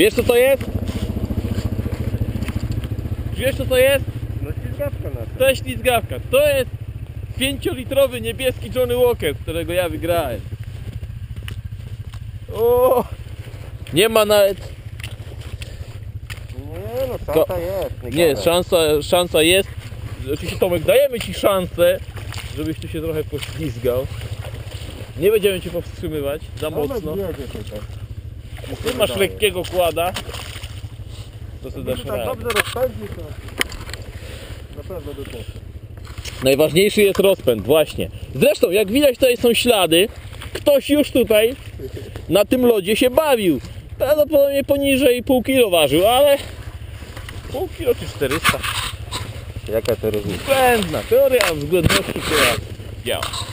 Wiesz co to jest? Wiesz co to jest? No ślizgawka nasza. To jest ślizgawka. To jest 5-litrowy niebieski Johnny Walker, którego ja wygrałem. O! Nie ma nawet. Nie no, szansa jest. Nie, gadaj. szansa, szansa jest. Oczywiście Tomek, dajemy Ci szansę, żebyś tu się trochę poślizgał. Nie będziemy Cię powstrzymywać za mocno. Ty masz lekkiego kłada. To sobie dasz to tak radę. dobrze rozpędzi, to na pewno poszło. Najważniejszy jest rozpęd, właśnie. Zresztą, jak widać, tutaj są ślady. Ktoś już tutaj na tym lodzie się bawił. Prawdopodobnie poniżej pół kilo ważył, ale pół kilo czy 400. Jaka to różnica? Błędna teoria względności która działa.